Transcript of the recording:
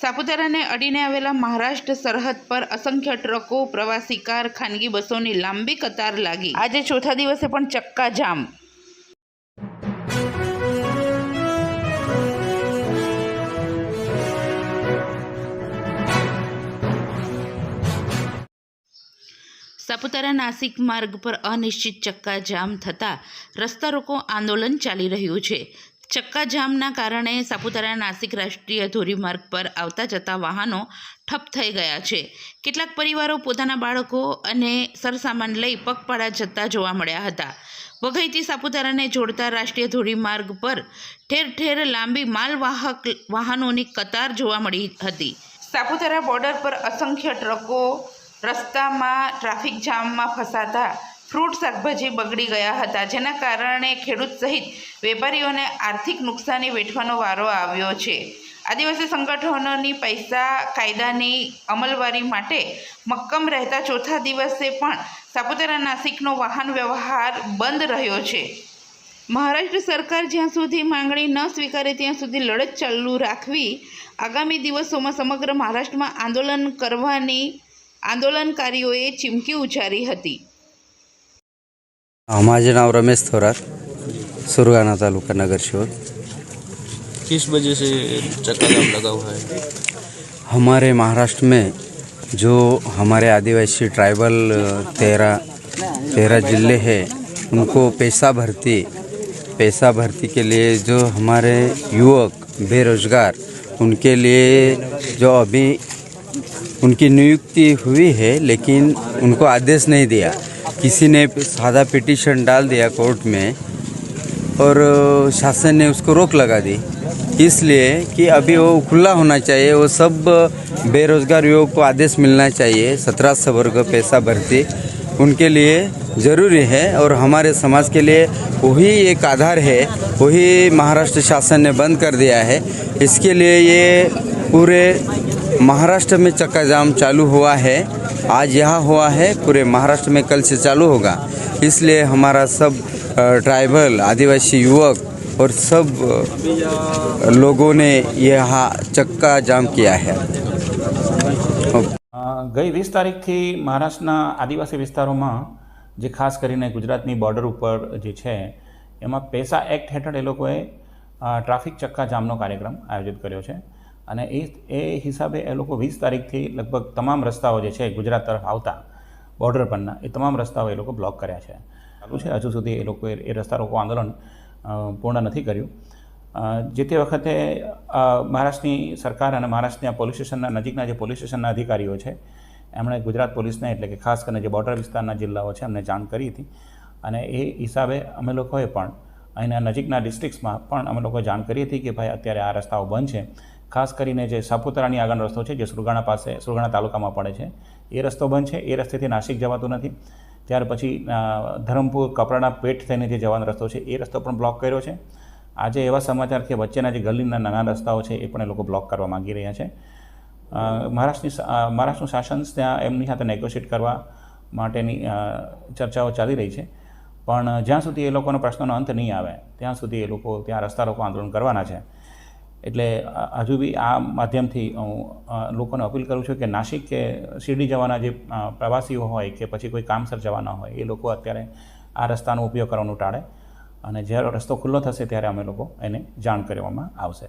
સાપુતારાને અડીને આવેલા મહારાષ્ટ્ર સરહદ પર અસંખ્ય ટ્રકો, પ્રવાસી કાર, ખાનગી બસોની લાંબી કતાર લાગી. આજે ચોથા દિવસે પણ ચક્કા જામ સાપુતારા નાસિક માર્ગ પર અનિશ્ચિત ચક્કાજામ થતાં રસ્તા રોકો આંદોલન ચાલી રહ્યું છે. ચક્કાજામના કારણે સાપુતારા નાસિક રાષ્ટ્રીય ધોરીમાર્ગ પર આવતા જતા વાહનો ઠપ થઈ ગયા છે. કેટલાક પરિવારો પોતાના બાળકો અને સરસામાન લઈ પગપાળા જતા જોવા મળ્યા હતા. વઘઈથી સાપુતારાને જોડતા રાષ્ટ્રીય ધોરીમાર્ગ પર ઠેર ઠેર લાંબી માલવાહક વાહનોની કતાર જોવા મળી હતી. સાપુતારા બોર્ડર પર અસંખ્ય ટ્રકો રસ્તામાં ટ્રાફિક જામમાં ફસાતા ફ્રૂટ શાકભાજી બગડી ગયા હતા, જેના કારણે ખેડૂત સહિત વેપારીઓને આર્થિક નુકસાની વેઠવાનો વારો આવ્યો છે. આદિવાસી સંગઠનોની પૈસા કાયદાની અમલવારી માટે મક્કમ રહેતા ચોથા દિવસે પણ સાપુતારા નાસિકનો વાહન વ્યવહાર બંધ રહ્યો છે. મહારાષ્ટ્ર સરકાર જ્યાં સુધી માંગણી ન સ્વીકારે ત્યાં સુધી લડત ચાલુ રાખવી આગામી દિવસોમાં સમગ્ર મહારાષ્ટ્રમાં આંદોલન કરવાની આંદોલનકારીઓએ ચીમકી ઉચ્ચારી હતી. माझे नाव रमेश थोरात सुरगाणा तालुका नगर शिवत किस वजह से चक्का जाम लगा हुआ है? हमारे महाराष्ट्र में जो हमारे आदिवासी ट्राइबल तेरह तेरह ज़िले हैं उनको पैसा भर्ती पैसा भर्ती के लिए जो हमारे युवक बेरोजगार उनके लिए जो अभी उनकी नियुक्ति हुई है लेकिन उनको आदेश नहीं दिया। किसी ने सादा पिटीशन डाल दिया कोर्ट में और शासन ने उसको रोक लगा दी। इसलिए कि अभी वो खुला होना चाहिए, वो सब बेरोजगार युवक को आदेश मिलना चाहिए, सत्रह सौ वर्ग पैसा भर्ती। उनके लिए ज़रूरी है और हमारे समाज के लिए वही एक आधार है, वही महाराष्ट्र शासन ने बंद कर दिया है। इसके लिए ये पूरे महाराष्ट्र में चक्का जाम चालू हुआ है। आज यहाँ हुआ है पूरे महाराष्ट्र में कल से चालू होगा इसलिए हमारा सब अ, ट्राइबल आदिवासी युवक और सब अ, लोगों ने यहाँ चक्का जाम किया है અ, ગઈ વીસ તારીખથી મહારાષ્ટ્રના આદિવાસી વિસ્તારોમાં જે ખાસ કરીને ગુજરાતની બોર્ડર ઉપર જે છે એમાં પૈસા એક્ટ હેઠળ એ લોકોએ અ, ટ્રાફિક ચક્કા જામનો કાર્યક્રમ આયોજિત કર્યો છે અને એ એ હિસાબે એ લોકો વીસ તારીખથી લગભગ તમામ રસ્તાઓ જે છે ગુજરાત તરફ આવતા બોર્ડર પરના, એ તમામ રસ્તાઓ એ લોકો બ્લોક કર્યા છે. ચાલુ છે. હજુ સુધી એ લોકોએ એ રસ્તા રોકો આંદોલન પૂર્ણ નથી કર્યું. જે તે વખતે મહારાષ્ટ્રની સરકાર અને મહારાષ્ટ્રના પોલીસ સ્ટેશનના નજીકના જે પોલીસ સ્ટેશનના અધિકારીઓ છે, એમણે ગુજરાત પોલીસને એટલે કે ખાસ કરીને જે બોર્ડર વિસ્તારના જિલ્લાઓ છે, એમને જાણ કરી હતી. અને એ હિસાબે અમે લોકોએ પણ અહીંના નજીકના ડિસ્ટ્રિક્ટ્સમાં પણ અમે લોકોએ જાણ કરી હતી કે ભાઈ અત્યારે આ રસ્તાઓ બંધ છે. ખાસ કરીને જે સાપુતારાની આગળનો રસ્તો છે, જે સુરગાણા પાસે, સુરગાણા તાલુકામાં પડે છે, એ રસ્તો બંધ છે. એ રસ્તેથી નાસિક જવાતું નથી. ત્યાર પછી ધરમપુર કપરાડા પેટ થઈને જે જવાનો રસ્તો છે, એ રસ્તો પણ બ્લોક કર્યો છે. આજે એવા સમાચાર કે વચ્ચેના જે ગલીના નાના રસ્તાઓ છે, એ પણ એ લોકો બ્લોક કરવા માગી રહ્યા છે. મહારાષ્ટ્રની મહારાષ્ટ્રનું શાસન ત્યાં એમની સાથે નેગોશિએટ કરવા માટેની ચર્ચાઓ ચાલી રહી છે. પણ જ્યાં સુધી એ લોકોનો પ્રશ્નનો અંત નહીં આવે, ત્યાં સુધી એ લોકો, ત્યાં રસ્તા રોકો આંદોલન કરવાના છે. એટલે હજુ બી આ માધ્યમથી હું લોકોને અપીલ કરું છું કે નાસિક કે શિરડી જવાના જે પ્રવાસીઓ હોય કે પછી કોઈ કામસર જવાના હોય, એ લોકો અત્યારે આ રસ્તાનો ઉપયોગ કરવાનું ટાળે અને જ્યારે રસ્તો ખુલ્લો થશે ત્યારે અમે લોકો એને જાણ કરવામાં આવશે.